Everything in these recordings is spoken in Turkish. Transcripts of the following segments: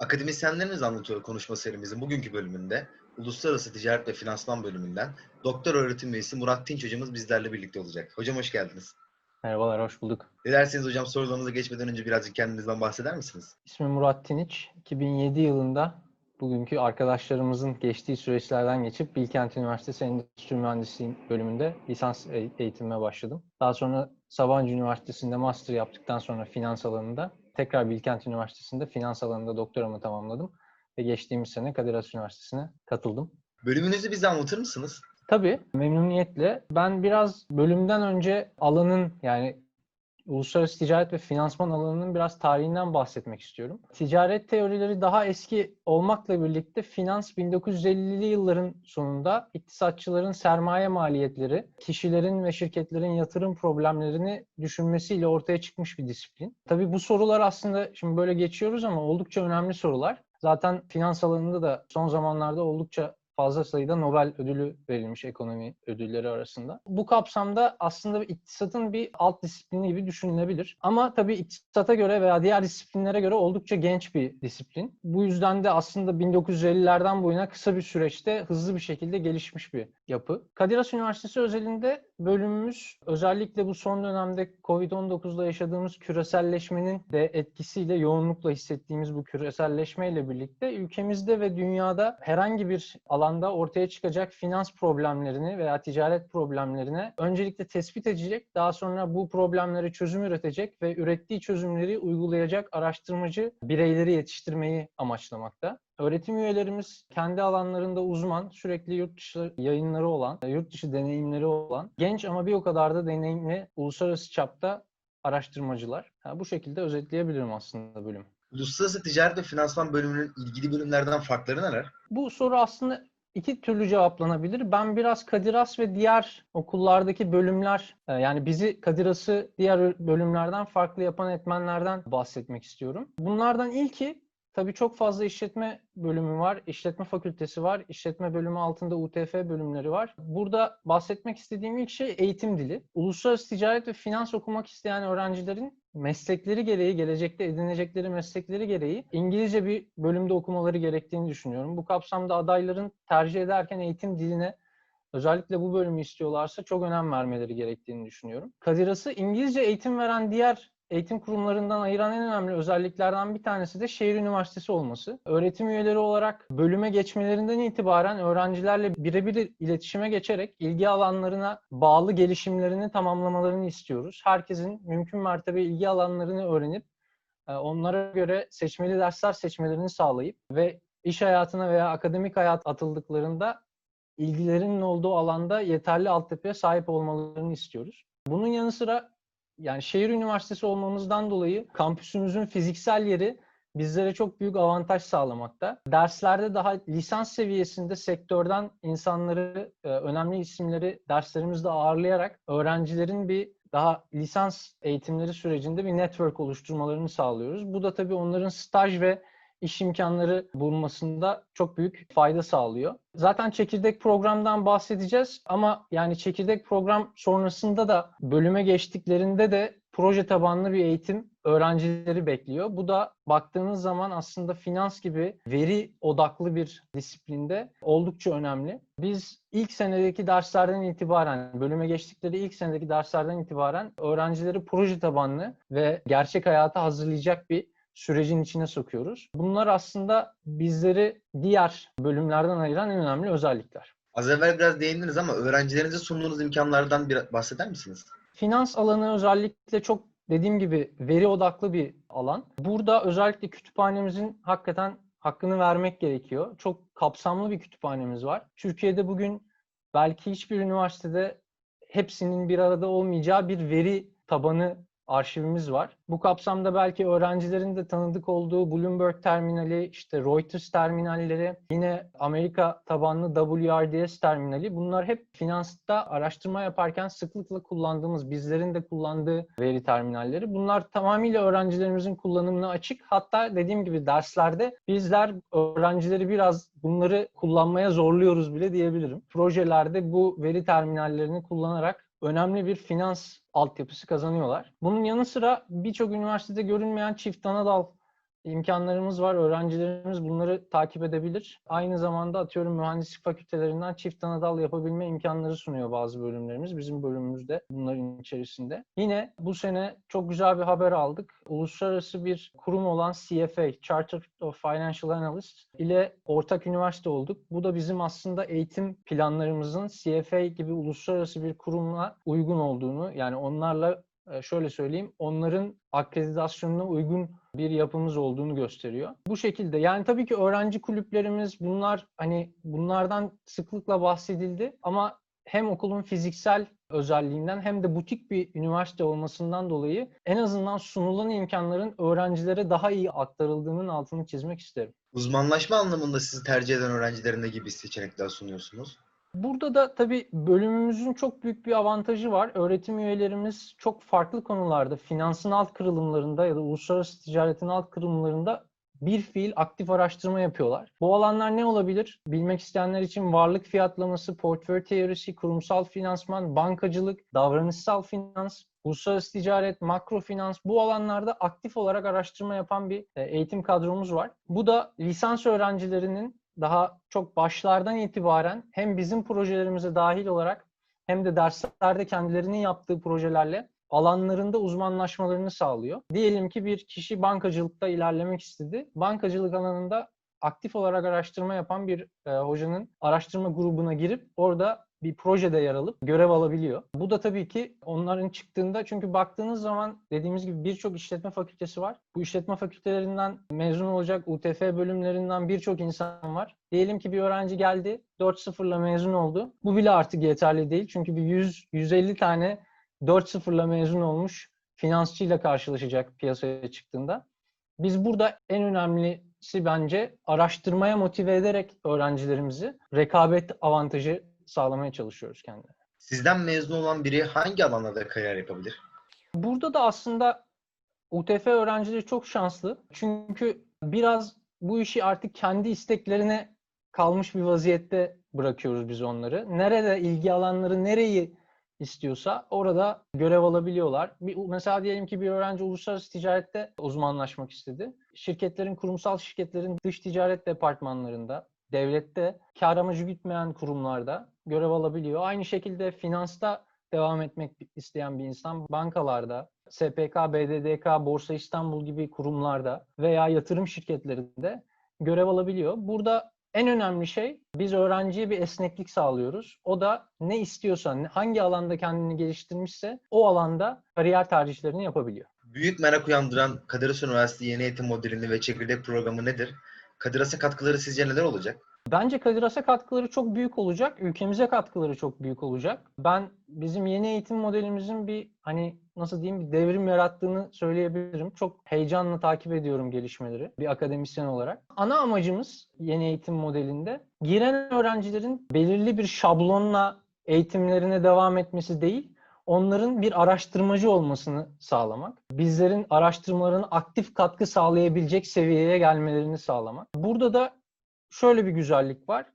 Akademisyenlerimiz Anlatıyor konuşma serimizin bugünkü bölümünde Uluslararası Ticaret ve Finansman bölümünden Doktor Öğretim Üyesi Murat Tinç hocamız bizlerle birlikte olacak. Hocam hoş geldiniz. Merhabalar, hoş bulduk. Dilerseniz hocam sorularımıza geçmeden önce birazcık kendinizden bahseder misiniz? İsmim Murat Tiniç. 2007 yılında bugünkü arkadaşlarımızın geçtiği süreçlerden geçip Bilkent Üniversitesi Endüstri Mühendisliği bölümünde lisans e- eğitimime başladım. Daha sonra Sabancı Üniversitesi'nde master yaptıktan sonra finans alanında tekrar Bilkent Üniversitesi'nde finans alanında doktoramı tamamladım ve geçtiğimiz sene Kadir Has Üniversitesi'ne katıldım. Bölümünüzü bize anlatır mısınız? Tabii memnuniyetle. Ben biraz bölümden önce alanın yani uluslararası ticaret ve finansman alanının biraz tarihinden bahsetmek istiyorum. Ticaret teorileri daha eski olmakla birlikte finans 1950'li yılların sonunda iktisatçıların sermaye maliyetleri, kişilerin ve şirketlerin yatırım problemlerini düşünmesiyle ortaya çıkmış bir disiplin. Tabii bu sorular aslında şimdi böyle geçiyoruz ama oldukça önemli sorular. Zaten finans alanında da son zamanlarda oldukça fazla sayıda Nobel ödülü verilmiş ekonomi ödülleri arasında. Bu kapsamda aslında iktisatın bir alt disiplini gibi düşünülebilir. Ama tabii iktisata göre veya diğer disiplinlere göre oldukça genç bir disiplin. Bu yüzden de aslında 1950'lerden bu yana kısa bir süreçte hızlı bir şekilde gelişmiş bir yapı. Kadir Has Üniversitesi özelinde bölümümüz özellikle bu son dönemde Covid-19'da yaşadığımız küreselleşmenin de etkisiyle yoğunlukla hissettiğimiz bu küreselleşmeyle birlikte ülkemizde ve dünyada herhangi bir alanda ortaya çıkacak finans problemlerini veya ticaret problemlerine öncelikle tespit edecek, daha sonra bu problemlere çözüm üretecek ve ürettiği çözümleri uygulayacak araştırmacı bireyleri yetiştirmeyi amaçlamakta. Öğretim üyelerimiz kendi alanlarında uzman, sürekli yurt dışı yayınları olan, yurt dışı deneyimleri olan, genç ama bir o kadar da deneyimli uluslararası çapta araştırmacılar. Ha, bu şekilde özetleyebilirim aslında bölüm. Uluslararası Ticaret ve Finansman bölümünün ilgili bölümlerden farkları neler? Bu soru aslında iki türlü cevaplanabilir. Ben biraz Kadir Has ve diğer okullardaki bölümler, e, yani bizi Kadir Has'ı diğer bölümlerden farklı yapan etmenlerden bahsetmek istiyorum. Bunlardan ilki Tabii çok fazla işletme bölümü var, işletme fakültesi var, işletme bölümü altında UTF bölümleri var. Burada bahsetmek istediğim ilk şey eğitim dili. Uluslararası ticaret ve finans okumak isteyen öğrencilerin meslekleri gereği, gelecekte edinecekleri meslekleri gereği İngilizce bir bölümde okumaları gerektiğini düşünüyorum. Bu kapsamda adayların tercih ederken eğitim diline özellikle bu bölümü istiyorlarsa çok önem vermeleri gerektiğini düşünüyorum. Kadir Has'ı İngilizce eğitim veren diğer eğitim kurumlarından ayıran en önemli özelliklerden bir tanesi de şehir üniversitesi olması. Öğretim üyeleri olarak bölüme geçmelerinden itibaren öğrencilerle birebir iletişime geçerek ilgi alanlarına bağlı gelişimlerini tamamlamalarını istiyoruz. Herkesin mümkün mertebe ilgi alanlarını öğrenip e, onlara göre seçmeli dersler seçmelerini sağlayıp ve iş hayatına veya akademik hayat atıldıklarında ilgilerinin olduğu alanda yeterli altyapıya sahip olmalarını istiyoruz. Bunun yanı sıra yani şehir üniversitesi olmamızdan dolayı kampüsümüzün fiziksel yeri bizlere çok büyük avantaj sağlamakta. Derslerde daha lisans seviyesinde sektörden insanları, e, önemli isimleri derslerimizde ağırlayarak öğrencilerin bir daha lisans eğitimleri sürecinde bir network oluşturmalarını sağlıyoruz. Bu da tabii onların staj ve iş imkanları bulmasında çok büyük fayda sağlıyor. Zaten çekirdek programdan bahsedeceğiz ama yani çekirdek program sonrasında da bölüme geçtiklerinde de proje tabanlı bir eğitim öğrencileri bekliyor. Bu da baktığınız zaman aslında finans gibi veri odaklı bir disiplinde oldukça önemli. Biz ilk senedeki derslerden itibaren, bölüme geçtikleri ilk senedeki derslerden itibaren öğrencileri proje tabanlı ve gerçek hayata hazırlayacak bir sürecin içine sokuyoruz. Bunlar aslında bizleri diğer bölümlerden ayıran en önemli özellikler. Az evvel biraz değindiniz ama öğrencilerinize sunduğunuz imkanlardan bir bahseder misiniz? Finans alanı özellikle çok dediğim gibi veri odaklı bir alan. Burada özellikle kütüphanemizin hakikaten hakkını vermek gerekiyor. Çok kapsamlı bir kütüphanemiz var. Türkiye'de bugün belki hiçbir üniversitede hepsinin bir arada olmayacağı bir veri tabanı arşivimiz var. Bu kapsamda belki öğrencilerin de tanıdık olduğu Bloomberg terminali, işte Reuters terminalleri, yine Amerika tabanlı WRDS terminali bunlar hep finansta araştırma yaparken sıklıkla kullandığımız, bizlerin de kullandığı veri terminalleri. Bunlar tamamıyla öğrencilerimizin kullanımına açık. Hatta dediğim gibi derslerde bizler öğrencileri biraz bunları kullanmaya zorluyoruz bile diyebilirim. Projelerde bu veri terminallerini kullanarak önemli bir finans altyapısı kazanıyorlar. Bunun yanı sıra birçok üniversitede görünmeyen çift ana dal imkanlarımız var. Öğrencilerimiz bunları takip edebilir. Aynı zamanda atıyorum mühendislik fakültelerinden çift ana dal yapabilme imkanları sunuyor bazı bölümlerimiz. Bizim bölümümüzde bunların içerisinde. Yine bu sene çok güzel bir haber aldık. Uluslararası bir kurum olan CFA, Charter of Financial Analysts ile ortak üniversite olduk. Bu da bizim aslında eğitim planlarımızın CFA gibi uluslararası bir kurumla uygun olduğunu, yani onlarla şöyle söyleyeyim, onların akreditasyonuna uygun bir yapımız olduğunu gösteriyor. Bu şekilde yani tabii ki öğrenci kulüplerimiz bunlar hani bunlardan sıklıkla bahsedildi ama hem okulun fiziksel özelliğinden hem de butik bir üniversite olmasından dolayı en azından sunulan imkanların öğrencilere daha iyi aktarıldığının altını çizmek isterim. Uzmanlaşma anlamında sizi tercih eden öğrencilere ne gibi seçenekler sunuyorsunuz? Burada da tabii bölümümüzün çok büyük bir avantajı var. Öğretim üyelerimiz çok farklı konularda, finansın alt kırılımlarında ya da uluslararası ticaretin alt kırılımlarında bir fiil aktif araştırma yapıyorlar. Bu alanlar ne olabilir? Bilmek isteyenler için varlık fiyatlaması, portföy teorisi, kurumsal finansman, bankacılık, davranışsal finans, uluslararası ticaret, makro finans bu alanlarda aktif olarak araştırma yapan bir e, eğitim kadromuz var. Bu da lisans öğrencilerinin daha çok başlardan itibaren hem bizim projelerimize dahil olarak hem de derslerde kendilerinin yaptığı projelerle alanlarında uzmanlaşmalarını sağlıyor. Diyelim ki bir kişi bankacılıkta ilerlemek istedi. Bankacılık alanında aktif olarak araştırma yapan bir e, hocanın araştırma grubuna girip orada bir projede yer alıp görev alabiliyor. Bu da tabii ki onların çıktığında çünkü baktığınız zaman dediğimiz gibi birçok işletme fakültesi var. Bu işletme fakültelerinden mezun olacak UTF bölümlerinden birçok insan var. Diyelim ki bir öğrenci geldi 4-0'la mezun oldu. Bu bile artık yeterli değil. Çünkü bir 100-150 tane 4-0'la mezun olmuş finansçıyla karşılaşacak piyasaya çıktığında. Biz burada en önemlisi bence araştırmaya motive ederek öğrencilerimizi rekabet avantajı sağlamaya çalışıyoruz kendilerine. Sizden mezun olan biri hangi alanlarda kariyer yapabilir? Burada da aslında UTF öğrencileri çok şanslı. Çünkü biraz bu işi artık kendi isteklerine kalmış bir vaziyette bırakıyoruz biz onları. Nerede ilgi alanları nereyi istiyorsa orada görev alabiliyorlar. Bir, mesela diyelim ki bir öğrenci uluslararası ticarette uzmanlaşmak istedi. Şirketlerin, kurumsal şirketlerin dış ticaret departmanlarında, devlette, kar amacı gütmeyen kurumlarda görev alabiliyor. Aynı şekilde finansta devam etmek isteyen bir insan bankalarda, SPK, BDDK, Borsa İstanbul gibi kurumlarda veya yatırım şirketlerinde görev alabiliyor. Burada en önemli şey biz öğrenciye bir esneklik sağlıyoruz. O da ne istiyorsa, hangi alanda kendini geliştirmişse o alanda kariyer tercihlerini yapabiliyor. Büyük merak uyandıran Kadir Üniversitesi yeni eğitim modelini ve çekirdek programı nedir? Kadir Has'a katkıları sizce neler olacak? Bence Kadir Has'a katkıları çok büyük olacak. Ülkemize katkıları çok büyük olacak. Ben bizim yeni eğitim modelimizin bir hani nasıl diyeyim bir devrim yarattığını söyleyebilirim. Çok heyecanla takip ediyorum gelişmeleri bir akademisyen olarak. Ana amacımız yeni eğitim modelinde giren öğrencilerin belirli bir şablonla eğitimlerine devam etmesi değil, onların bir araştırmacı olmasını sağlamak. Bizlerin araştırmalarına aktif katkı sağlayabilecek seviyeye gelmelerini sağlamak. Burada da şöyle bir güzellik var.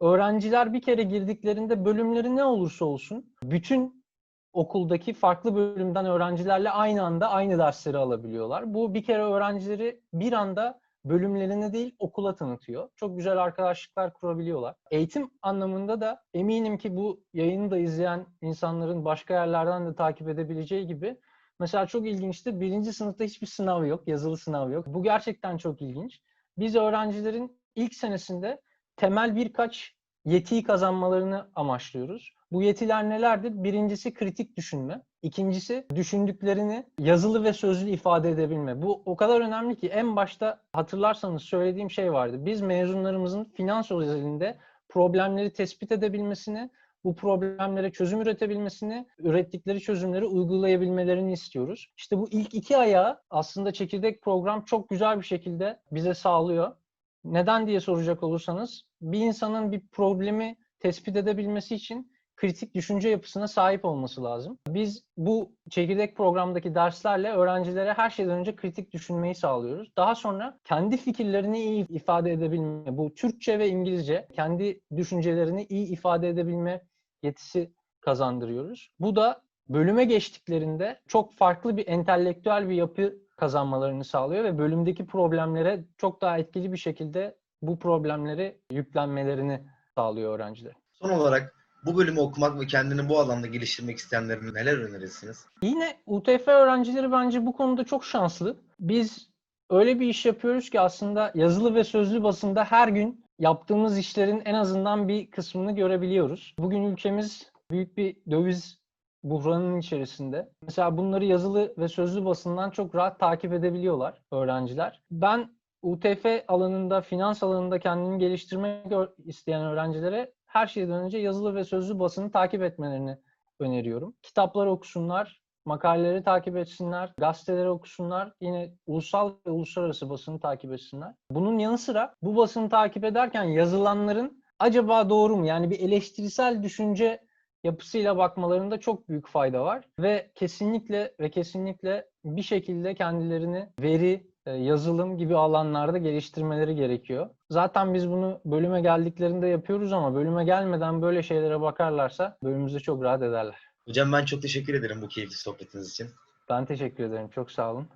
Öğrenciler bir kere girdiklerinde bölümleri ne olursa olsun bütün okuldaki farklı bölümden öğrencilerle aynı anda aynı dersleri alabiliyorlar. Bu bir kere öğrencileri bir anda bölümlerine değil okula tanıtıyor. Çok güzel arkadaşlıklar kurabiliyorlar. Eğitim anlamında da eminim ki bu yayını da izleyen insanların başka yerlerden de takip edebileceği gibi mesela çok ilginçtir. Birinci sınıfta hiçbir sınav yok, yazılı sınav yok. Bu gerçekten çok ilginç. Biz öğrencilerin ilk senesinde temel birkaç yetiyi kazanmalarını amaçlıyoruz. Bu yetiler nelerdir? Birincisi kritik düşünme. İkincisi düşündüklerini yazılı ve sözlü ifade edebilme. Bu o kadar önemli ki en başta hatırlarsanız söylediğim şey vardı. Biz mezunlarımızın finans özelinde problemleri tespit edebilmesini, bu problemlere çözüm üretebilmesini, ürettikleri çözümleri uygulayabilmelerini istiyoruz. İşte bu ilk iki ayağı aslında çekirdek program çok güzel bir şekilde bize sağlıyor. Neden diye soracak olursanız bir insanın bir problemi tespit edebilmesi için kritik düşünce yapısına sahip olması lazım. Biz bu çekirdek programdaki derslerle öğrencilere her şeyden önce kritik düşünmeyi sağlıyoruz. Daha sonra kendi fikirlerini iyi ifade edebilme, bu Türkçe ve İngilizce kendi düşüncelerini iyi ifade edebilme yetisi kazandırıyoruz. Bu da bölüme geçtiklerinde çok farklı bir entelektüel bir yapı kazanmalarını sağlıyor ve bölümdeki problemlere çok daha etkili bir şekilde bu problemleri yüklenmelerini sağlıyor öğrenciler. Son olarak bu bölümü okumak ve kendini bu alanda geliştirmek isteyenlere neler önerirsiniz? Yine UTF öğrencileri bence bu konuda çok şanslı. Biz öyle bir iş yapıyoruz ki aslında yazılı ve sözlü basında her gün yaptığımız işlerin en azından bir kısmını görebiliyoruz. Bugün ülkemiz büyük bir döviz buhranının içerisinde. Mesela bunları yazılı ve sözlü basından çok rahat takip edebiliyorlar öğrenciler. Ben UTF alanında, finans alanında kendini geliştirmek isteyen öğrencilere her şeyden önce yazılı ve sözlü basını takip etmelerini öneriyorum. Kitaplar okusunlar, makaleleri takip etsinler, gazeteleri okusunlar, yine ulusal ve uluslararası basını takip etsinler. Bunun yanı sıra bu basını takip ederken yazılanların acaba doğru mu? Yani bir eleştirisel düşünce yapısıyla bakmalarında çok büyük fayda var ve kesinlikle ve kesinlikle bir şekilde kendilerini veri, yazılım gibi alanlarda geliştirmeleri gerekiyor. Zaten biz bunu bölüme geldiklerinde yapıyoruz ama bölüme gelmeden böyle şeylere bakarlarsa bölümümüzde çok rahat ederler. Hocam ben çok teşekkür ederim bu keyifli sohbetiniz için. Ben teşekkür ederim. Çok sağ olun.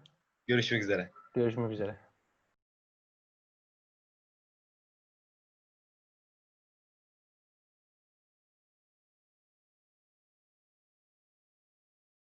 Görüşmek üzere. Görüşmek üzere.